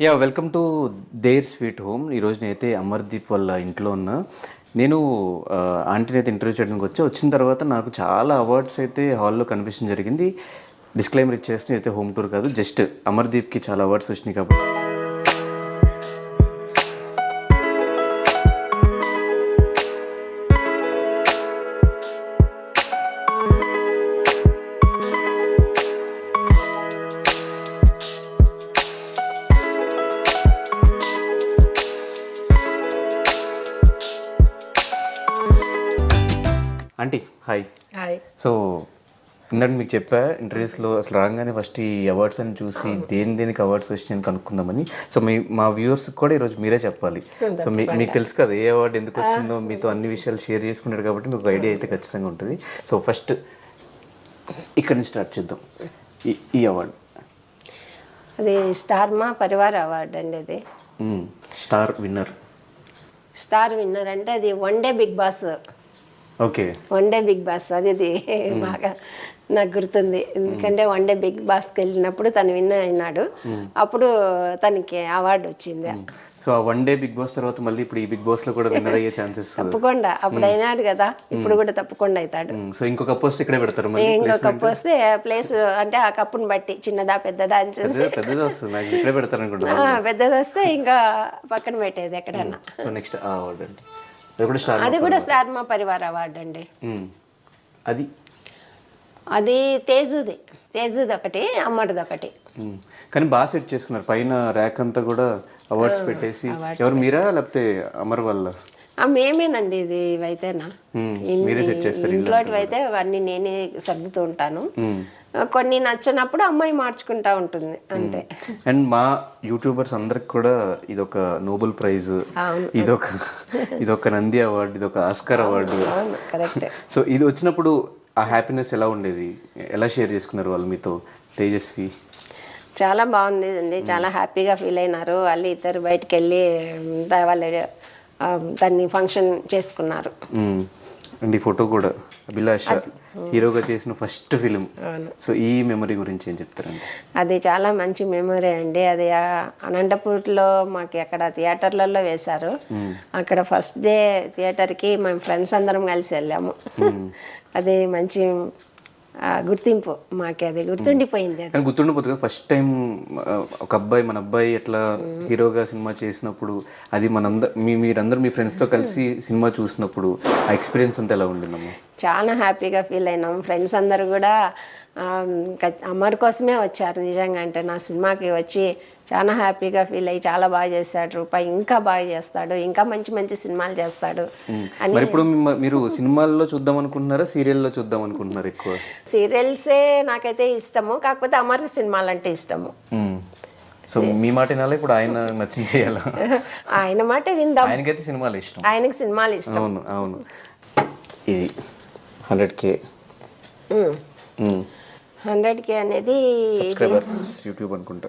Yeah welcome to their sweet home. ఈరోజు నేనైతే అమర్దీప్ వాళ్ళ ఇంట్లో ఉన్నా. నేను ఆంటీని అయితే ఇంటర్వ్యూ చేయడానికి వచ్చి. వచ్చిన తర్వాత నాకు చాలా అవార్డ్స్ అయితే హాల్లో కనిపించడం జరిగింది. డిస్క్లైమర్ ఇచ్చేస్తే అయితే హోమ్ టూర్ కాదు జస్ట్ అమర్దీప్కి చాలా అవార్డ్స్ వచ్చినాయి కాబట్టి. హాయ్ హాయ్ సో ఇందాక మీకు చెప్పా ఇంటర్వ్యూస్లో అసలు రాగానే ఫస్ట్ ఈ అవార్డ్స్ అని చూసి దేని దేనికి అవార్డ్స్ వచ్చినాయని కనుక్కుందామని. సో మీ మా వ్యూవర్స్ కూడా ఈరోజు మీరే చెప్పాలి. సో మీ మీకు తెలుసు కదా ఏ అవార్డు ఎందుకు వచ్చిందో మీతో అన్ని విషయాలు షేర్ చేసుకున్నారు కాబట్టి మీకు ఐడియా అయితే ఖచ్చితంగా ఉంటుంది. సో ఫస్ట్ ఇక్కడ నుంచి స్టార్ట్ చేద్దాం. ఈ ఈ అవార్డు అది స్టార్ మా పరివార్ అవార్డు అండి అది. స్టార్ విన్నర్ స్టార్ విన్నర్ అంటే అది one day Bigg Boss okay. One day Bigg Boss అది అది బాగా నాకు గుర్తుంది. ఎందుకంటే వన్ డే బిగ్ బాస్కి వెళ్ళినప్పుడు తను విన్ అయినాడు. అప్పుడు తనకి అవార్డు వచ్చింది. సో ఆ వన్ డే బిగ్ బాస్ తర్వాత మళ్ళీ ఇప్పుడు ఈ బిగ్ బాస్లో కూడా విన్నర్ అయ్యే ఛాన్సెస్ తప్పకుండా. అప్పుడు అయినాడు కదా. ఇప్పుడు కూడా తప్పకుండా అవుతాడు. సో ఇంకొక పోస్ట్ ఇక్కడే పెడతారు మళ్ళీ ఇంకో కప్పు వస్తే ప్లేస్ అంటే ఆ కప్పుని బట్టి చిన్నదా పెద్దదా అని చూసి. పెద్దది వస్తుంది. ఇక్కడే పెడతారు అనుకుంటున్నాను పెద్దది వస్తే ఇంకా పక్కన పెట్టేది ఎక్కడన్నా. సో నెక్స్ట్ అవార్డు అండి అది కూడా స్టార్ అది కూడా స్టార్ మా పరివార్ అవార్డు అండి. అది? అది తేజుది. తేజుది ఒకటి అమ్మడిది ఒకటి. కానీ బాగా సెట్ చేసుకున్నారు. పైన ర్యాక్ అంతా కూడా అవార్డ్స్ పెట్టేసి. ఎవరు మీరా? లేకపోతే అమర్ వాళ్ళ మేమేనండి ఇది ఇవైతేనా? ఇంట్లోటివి అయితే అవన్నీ నేనే సర్దుతూ ఉంటాను. కొన్ని నచ్చినప్పుడు అమ్మాయి మార్చుకుంటా ఉంటుంది అంతే. అండ్ మా యూట్యూబర్స్ అందరికి కూడా ఇదొక నోబెల్ ప్రైజ్. ఇదొక ఇదొక నంది అవార్డు ఇదొక ఆస్కర్ అవార్డు. సో ఇది వచ్చినప్పుడు ఆ హ్యాపీనెస్ ఎలా ఉండేది? ఎలా షేర్ చేసుకున్నారు వాళ్ళు మీతో? తేజస్వి. చాలా బాగుంది అండి చాలా హ్యాపీగా ఫీల్ అయినారు. వాళ్ళు ఇద్దరు బయటికి వెళ్ళి వాళ్ళు దాన్ని ఫంక్షన్ చేసుకున్నారు. అండ్ ఈ ఫోటో కూడా అభిలాష హీరోగా చేసిన ఫస్ట్ ఫిలిం సో ఈ మెమరీ గురించి ఏం చెప్తారండి? అది చాలా మంచి మెమొరీ అండి. అది అనంతపూర్లో మాకు అక్కడ థియేటర్లలో వేశారు. అక్కడ ఫస్ట్ డే థియేటర్కి మేము ఫ్రెండ్స్ అందరం కలిసి వెళ్ళాము. అది మంచి గుర్తింపు మాకు అది గుర్తుండిపోయింది అది. గుర్తుండిపోతుంది కదా ఫస్ట్ టైం ఒక అబ్బాయి మన అబ్బాయి ఎట్లా హీరోగా సినిమా చేసినప్పుడు అది మనందర మీ మీరందరూ మీ ఫ్రెండ్స్తో కలిసి సినిమా చూసినప్పుడు ఆ ఎక్స్పీరియన్స్ అంతా ఎలా ఉండిందమ్మా? చాలా హ్యాపీగా ఫీల్ అయినాం. ఫ్రెండ్స్ అందరూ కూడా అమర్ కోసమే వచ్చారు నిజంగా. అంటే నా సినిమాకి వచ్చి చాలా హ్యాపీగా ఫీల్ అయ్యి చాలా బాగా చేశాడు. రూపాయి ఇంకా బాగా చేస్తాడు. ఇంకా మంచి మంచి సినిమాలు చేస్తాడు. మరి ఇప్పుడు మీరు సినిమాల్లో చూద్దాం అనుకుంటున్నారా సీరియల్లో చూద్దాం అనుకుంటున్నారా ఎక్కువ? సీరియల్సే నాకైతే ఇష్టము. కాకపోతే అమర్ సినిమాలు అంటే ఇష్టము. సో మీ మాట వినాలా. ఇప్పుడు ఆయన చేయాలా? ఆయన మాట విందాం. ఆయనకైతే సినిమాలు ఇష్టం. ఆయనకి సినిమాలు ఇష్టం. అవును అవును. ఇది హండ్రెడ్ కే. హండ్రెడ్ కే అనేది సబ్స్క్రైబర్స్ యూట్యూబ్ అనుకుంటా.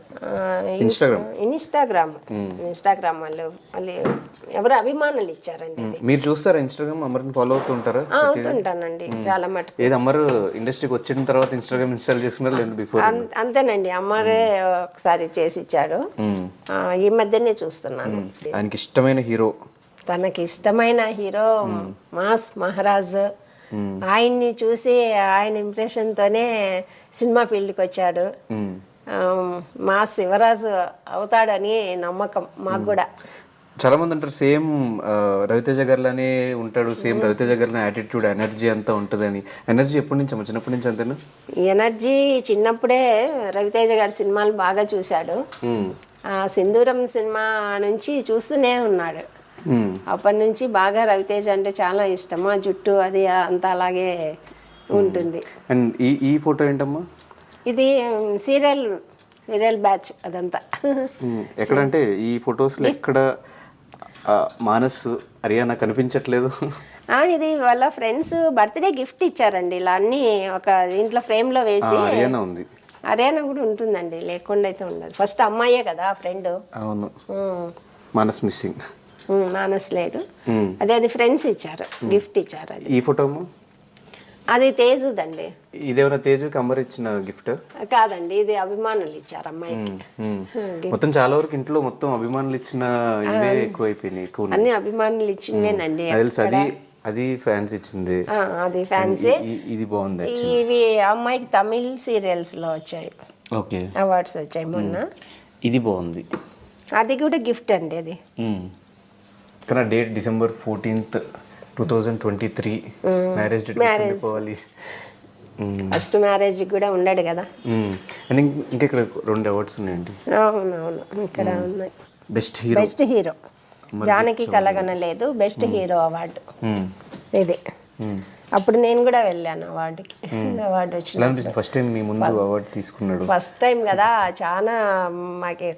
ఇన్స్టాగ్రామ్. ఇన్స్టాగ్రామ్. ఇన్స్టాగ్రామ్ వాళ్ళు వాళ్ళు ఎవరు అభిమానులు ఇచ్చారండి మీరు చూస్తారా ఇన్స్టాగ్రామ్? అమర్ని ఫాలో అవుతూ ఉంటారా? ఆ, అవుతుంటానండి చాలా మటుకు. ఏది అమర్ ఇండస్ట్రీకి వచ్చిన తర్వాత ఇన్స్టాగ్రామ్ ఇన్స్టాల్ చేసుకున్నారా లేదు బిఫోర్? అంతేనండి అమ్మారే ఒకసారి చేసి ఇచ్చాడు. ఈ మధ్యనే చూస్తున్నాను. ఆయనకి ఇష్టమైన హీరో. తనకి ఇష్టమైన హీరో మాస్ మహారాజ్. ఆయన్ని చూసి ఆయన ఇంప్రెషన్తోనే సినిమా ఫీల్డ్కి వచ్చాడు. మాస్ శివరాజు అవుతాడని నమ్మకం మాకు కూడా. చాలా మంది అంటారు సేమ్ రవితేజ గారిలానే ఉంటాడు సేమ్ రవితేజ గారిన యాటిట్యూడ్ ఎనర్జీ అంతా ఉంటుందని. ఎనర్జీ ఎప్పటి నుంచి చిన్నప్పటి నుంచి అంతేనా? ఎనర్జీ చిన్నప్పుడే రవితేజ గారి సినిమాలు బాగా చూశాడు. ఆ సింధూరం సినిమా నుంచి చూస్తూనే ఉన్నాడు. అప్పటి నుంచి బాగా రవితేజ అంటే చాలా ఇష్టం ఆ జుట్టు అది అంతా అలాగే ఉంటుంది. అండ్ ఈ ఈ ఫోటో ఏంటమ్మా? ఇది సీరియల్ సీరియల్ బ్యాచ్ అదంతా. మ్మ్. ఎక్కడంటే ఈ ఫొటోస్లో ఎక్కడ మానస్ హరియానా కనిపించట్లేదు? ఇది వాళ్ళ ఫ్రెండ్స్ బర్త్డే గిఫ్ట్ ఇచ్చారండి. ఇలా అన్ని ఒక దీంట్లో ఫ్రేమ్లో వేసి హరియానా ఉంది. హర్యానా కూడా ఉంటుందండి. లేకుండా అయితే ఉండదు. ఫస్ట్ అమ్మాయే కదా ఫ్రెండ్. అవును. మానస్ మిస్సింగ్. మానస్ లేడు అదే అది ఫ్రెండ్స్ ఇచ్చారు గిఫ్ట్ ఇచ్చారు అది. ఈ ఫోటో అది తేజుదండి. ఇదేమైనా తేజుకి అమ్మర్ ఇచ్చిన గిఫ్ట్ కాదండి ఇది అభిమానులు ఇచ్చారు అమ్మాయికి. మొత్తం చాలా వరకు ఇంట్లో మొత్తం అభిమానులు ఇచ్చిన ఇవే ఎక్కువ అయిపోయినాయి ఎక్కువ. అన్ని అభిమానులు ఇచ్చినవేనండి అది అది ఫ్యాన్స్ ఇచ్చింది. అది ఫ్యాన్సీ ఇది బాగుంది ఇవి అమ్మాయికి తమిళ్ సీరియల్స్లో వచ్చాయి. ఓకే. అవార్డ్స్ వచ్చాయి మొన్న. ఇది బాగుంది. అది కూడా గిఫ్ట్ అండి అది. కానీ date December fourteenth two thousand twenty three. Marriage date hmm. First marriage కూడా ఉండడు కదా. అండ్ ఇంకా ఇక్కడ రెండు అవార్డ్స్ ఉన్నాయండి? అవునవును. ఇక్కడ ఉన్నాయి. Best hero best hero Janaki Kalaganaledu. Best hero award ఇది. అప్పుడు నేను కూడా వెళ్ళాను అవార్డుకి అవార్డు వచ్చిన ఫస్ట్ టైం మీ ముందు అవార్డు తీసుకున్నాడు. ఫస్ట్ టైం కదా చాలా మాకి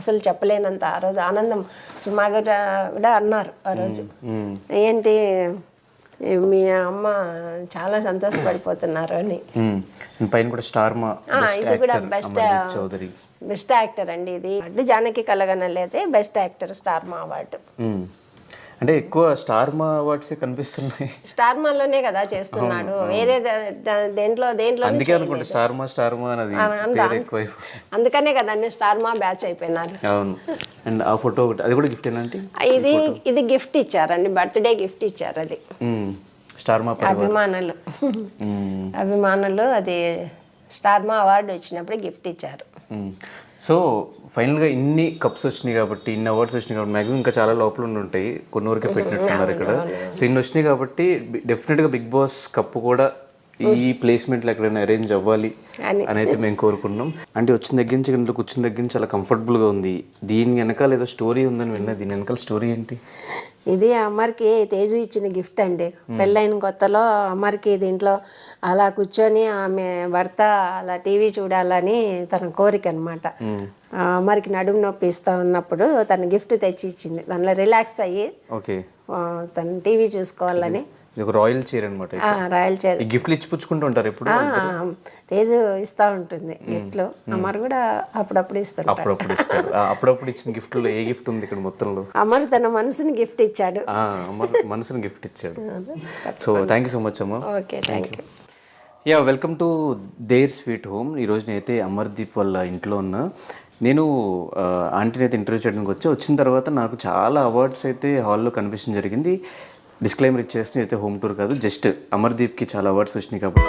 అసలు చెప్పలేనంత ఆ రోజు ఆనందం. సుమా కూడా అన్నారు ఆ రోజు. ఏంటి మీ అమ్మ చాలా సంతోషపడిపోతున్నారు అని. పైన కూడా స్టార్ మా ఇది కూడా బెస్ట్ చౌదరి. బెస్ట్ యాక్టర్ అండి ఇది. అడ్డు Janaki కలగనలేదే best actor star Maa award. అంటే ఎక్కువ స్టార్ మా అవార్డ్సే కనిపిస్తున్నాయి. స్టార్ మాలోనే కదా చేస్తున్నాడు. వేరే ద- ద- దేంట్లో దేంట్లో అందుకే అనుకుంటా స్టార్ మా స్టార్ మా అనేది ఎక్కువ అందుకనే కదా అన్ని స్టార్ మా బ్యాచ్ అయిపోయినారు. అవును. అండ్ ఆ ఫోటో అది కూడా గిఫ్ట్ ఇది ఇది గిఫ్ట్ ఇచ్చారండి బర్త్డే గిఫ్ట్ ఇచ్చారు అది. స్టార్ మా పరివార్ అభిమానులు. అభిమానులు అది స్టార్ మా అవార్డు వచ్చినప్పుడు గిఫ్ట్ ఇచ్చారు. సో ఫైనల్గా ఇన్ని కప్స్ వచ్చినాయి కాబట్టి ఇన్ని అవార్డ్స్ వచ్చినాయి కాబట్టి మ్యాక్సిమం ఇంకా చాలా లోపల ఉంటాయి. కొన్ని వరకే పెట్టినట్టున్నారు ఇక్కడ. సో ఇన్ని వచ్చినాయి కాబట్టి డెఫినెట్గా బిగ్ బాస్ కప్పు కూడా ఈ ప్లేస్మెంట్లో ఎక్కడైనా అరేంజ్ అవ్వాలి అని. అయితే మేము కోరుకున్నాం. అంటే వచ్చిన దగ్గర నుంచి ఇంట్లో కూర్చున్న దగ్గర నుంచి చాలా కంఫర్టబుల్గా ఉంది. దీని వెనకాల ఏదో స్టోరీ ఉందని విన్నా. దీని వెనకాల స్టోరీ ఏంటి? ఇది అమ్మర్కి తేజు ఇచ్చిన గిఫ్ట్ అండి. పెళ్ళైన కొత్తలో అమ్మర్కి దీంట్లో అలా కూర్చొని ఆమె భర్త అలా టీవీ చూడాలని తన కోరిక అనమాట అమ్మర్కి నడుము నొప్పి ఇస్తా ఉన్నప్పుడు తన గిఫ్ట్ తెచ్చి ఇచ్చింది. దానిలో రిలాక్స్ అయ్యి తను టీవీ చూసుకోవాలని. రాయల్ చైర్ అనమాట రాయల్ చైర్. ఈ గిఫ్ట్లు ఇచ్చి పుచ్చుకుంటూ ఉంటారు ఎప్పుడు ఆ, తేజు ఇస్తా ఉంటుంది గిఫ్ట్లు అమర్ కూడా అప్పుడప్పుడు అప్పుడప్పుడు ఇస్తారు ఆ, అప్పుడప్పుడు ఇచ్చిన గిఫ్ట్లో ఏ గిఫ్ట్ ఉంది ఇక్కడ మొత్తంలో? అమర్ తన మనసుని గిఫ్ట్ ఇచ్చాడు. మనసుని గిఫ్ట్ ఇచ్చాడు. So thank you so much అమ్మ okay thank you yeah welcome to their sweet home ఈరోజు నేనైతే అమర్దీప్ వాళ్ళ ఇంట్లో ఉన్నా. నేను ఆంటీని అయితే ఇంటర్వ్యూ చేయడానికి వచ్చి. వచ్చిన తర్వాత నాకు చాలా అవార్డ్స్ అయితే హాల్లో కనిపించడం జరిగింది. డిస్క్లైమర్ ఇచ్చేస్తే అయితే హోమ్ టూర్ కాదు జస్ట్ అమర్దీప్కి చాలా అవార్డ్స్ వచ్చినాయి కాబట్టి.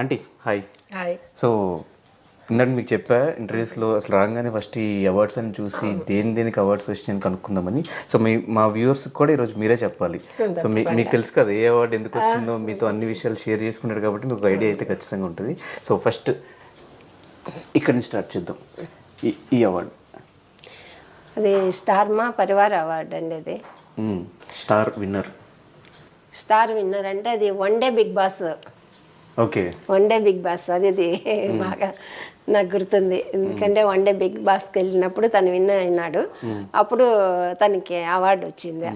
ఆంటీ హాయ్ హాయ్ సో ఇందాక మీకు చెప్పా ఇంటర్వ్యూస్లో అసలు రాగానే ఫస్ట్ ఈ అవార్డ్స్ అని చూసి దేని దేనికి అవార్డ్స్ వచ్చినాయని కనుక్కుందామని. సో మీ మా వ్యూవర్స్ కూడా ఈరోజు మీరే చెప్పాలి. సో మీ మీకు తెలుసు కదా ఏ అవార్డు ఎందుకు వచ్చిందో మీతో అన్ని విషయాలు షేర్ చేసుకున్నారు కాబట్టి మీకు ఐడియా అయితే ఖచ్చితంగా ఉంటుంది. సో ఫస్ట్ ఇక్కడి నుంచి స్టార్ట్ చేద్దాం. ఈ ఈ అవార్డు అది స్టార్ మా పరివార్ అవార్డు అండి అది. Star winner. స్టార్ విన్నర్ అంటే అది one day Bigg Boss. Okay. One day Bigg Boss అది బాగా నాకు గుర్తుంది. ఎందుకంటే వన్ డే బిగ్ బాస్కి వెళ్ళినప్పుడు తను విన్ అయినాడు. అప్పుడు తనకి అవార్డు వచ్చింది.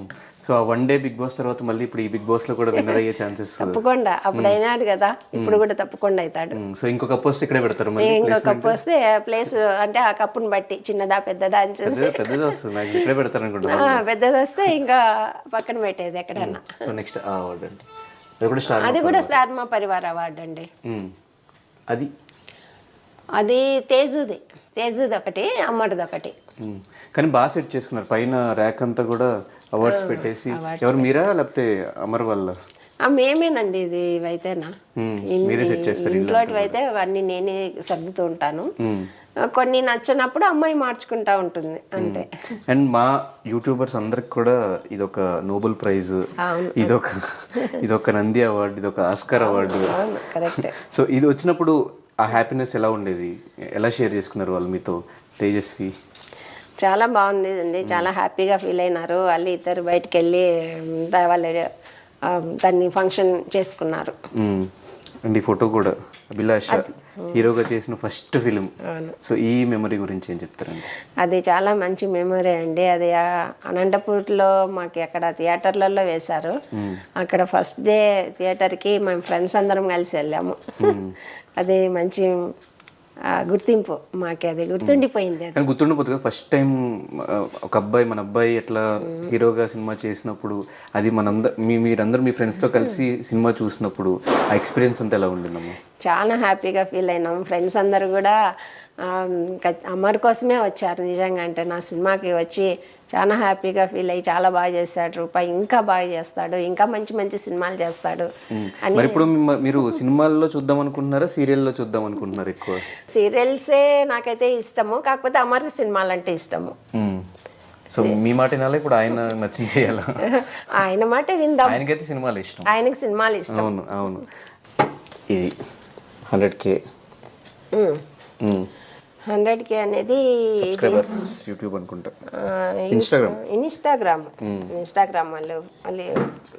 సో ఆ వన్ డే బిగ్ బాస్ తర్వాత మళ్ళీ ఇప్పుడు ఈ బిగ్ బాస్లో కూడా విన్నర్ అయ్యే ఛాన్సెస్ తప్పకుండా. అప్పుడు అయినాడు కదా. ఇప్పుడు కూడా తప్పకుండా అవుతాడు. సో ఇంకొక పోస్ట్ ఇక్కడే పెడతారు మళ్ళీ ఇంకో కప్పు వస్తే ప్లేస్ అంటే ఆ కప్పుని బట్టి చిన్నదా పెద్దదా అని చూసి. పెద్దది వస్తుంది. నాకు ఇక్కడే పెడతారు అనుకుంటున్నాను పెద్దది వస్తే ఇంకా పక్కన పెట్టేది ఎక్కడన్నా. సో నెక్స్ట్ అవార్డు అండి. అది కూడా స్టార్ మా పరివార్. అవార్డు అండి. అది అది తేజుది తేజుది ఒకటి అమ్మడిది ఒకటి. కానీ బాగా సెట్ చేసుకున్నారు. పైన ర్యాక్ అంతా కూడా అవార్డ్స్ పెట్టేసి. ఎవరు మీరా లేకపోతే అమర్ వాళ్ళ? ఆ, మేమేనండి ఇది ఇవైతేనా. ఇంట్లోటివి అయితే అవన్నీ నేనే సర్దుతూ ఉంటాను. కొన్ని నచ్చినప్పుడు అమ్మాయి మార్చుకుంటా ఉంటుంది అంతే. అండ్ మా యూట్యూబర్స్ అందరికి కూడా ఇదొక నోబెల్ ప్రైజ్. ఇదొక ఇదొక నంది అవార్డు ఇదొక ఆస్కర్ అవార్డు. సో ఇది వచ్చినప్పుడు ఆ హ్యాపీనెస్ ఎలా ఉండేది? ఎలా షేర్ చేసుకున్నారు వాళ్ళు మీతో? తేజస్వి. చాలా బాగుంది అండి చాలా హ్యాపీగా ఫీల్ అయినారు. వాళ్ళు ఇద్దరు బయటికి వెళ్ళి వాళ్ళు దాన్ని ఫంక్షన్ చేసుకున్నారు. అండ్ ఈ ఫోటో కూడా అభిలాష హీరోగా చేసిన ఫస్ట్ ఫిలిం. సో ఈ మెమరీ గురించి ఏం చెప్తారండి? అది చాలా మంచి మెమరీ అండి. అది అనంతపూర్లో మాకు అక్కడ థియేటర్లలో వేశారు. అక్కడ ఫస్ట్ డే థియేటర్కి మేము ఫ్రెండ్స్ అందరం కలిసి వెళ్ళాము. అది మంచి గుర్తింపు మాకు అది గుర్తుండిపోయింది కానీ గుర్తుండిపోతుంది కదా ఫస్ట్ టైం ఒక అబ్బాయి మన అబ్బాయి ఎట్లా హీరోగా సినిమా చేసినప్పుడు అది మనందర మీ మీరందరూ మీ ఫ్రెండ్స్తో కలిసి సినిమా చూసినప్పుడు ఆ ఎక్స్పీరియన్స్ అంతా ఎలా ఉండిందమ్మా? చాలా హ్యాపీగా ఫీల్ అయినాం. ఫ్రెండ్స్ అందరూ కూడా అమర్ కోసమే వచ్చారు నిజంగా అంటే నా సినిమాకి వచ్చి చాలా హ్యాపీగా ఫీల్ అయ్యి చాలా బాగా చేశాడు రూపాయి ఇంకా బాగా చేస్తాడు ఇంకా మంచి మంచి సినిమాలు చేస్తాడు అని ఇప్పుడు మీరు సినిమాల్లో చూద్దాం అనుకుంటున్నారా సీరియల్లో చూద్దాం అనుకుంటున్నారు ఎక్కువ? సీరియల్సే నాకైతే ఇష్టము కాకపోతే అమర్ సినిమాలు అంటే ఇష్టము. సో మీ మాట వినాలా ఇప్పుడు ఆయన నచ్చింది చేయాలా? ఆయన మాట విందాం. ఆయనకైతే సినిమాలు ఇష్టం. ఆయనకి సినిమాలు ఇష్టం. అవును అవును. ఇది హండ్రెడ్ కే. హండ్రెడ్ కే అనేది యూట్యూబ్ అనుకుంటా. ఇన్స్టాగ్రామ్ ఇన్స్టాగ్రామ్ ఇన్స్టాగ్రామ్ వాళ్ళు వాళ్ళు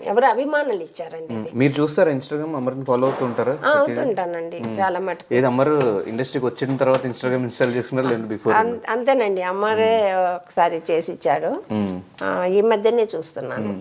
ఎవరు అభిమానులు ఇచ్చారండి ఇది మీరు చూస్తారా ఇన్స్టాగ్రామ్ అమర్ని ఫాలో అవుతూ ఉంటారా ఆ, అవుతుంటానండి చాలా మటుకు. ఏది అమర్ ఇండస్ట్రీకి వచ్చిన తర్వాత ఇన్స్టాగ్రామ్ ఇన్స్టాల్ చేసుకున్నారు లేదు బిఫోర్ అంతేనండి అమ్మారే ఒకసారి చేసి ఇచ్చాడు. ఈ మధ్యనే చూస్తున్నాను.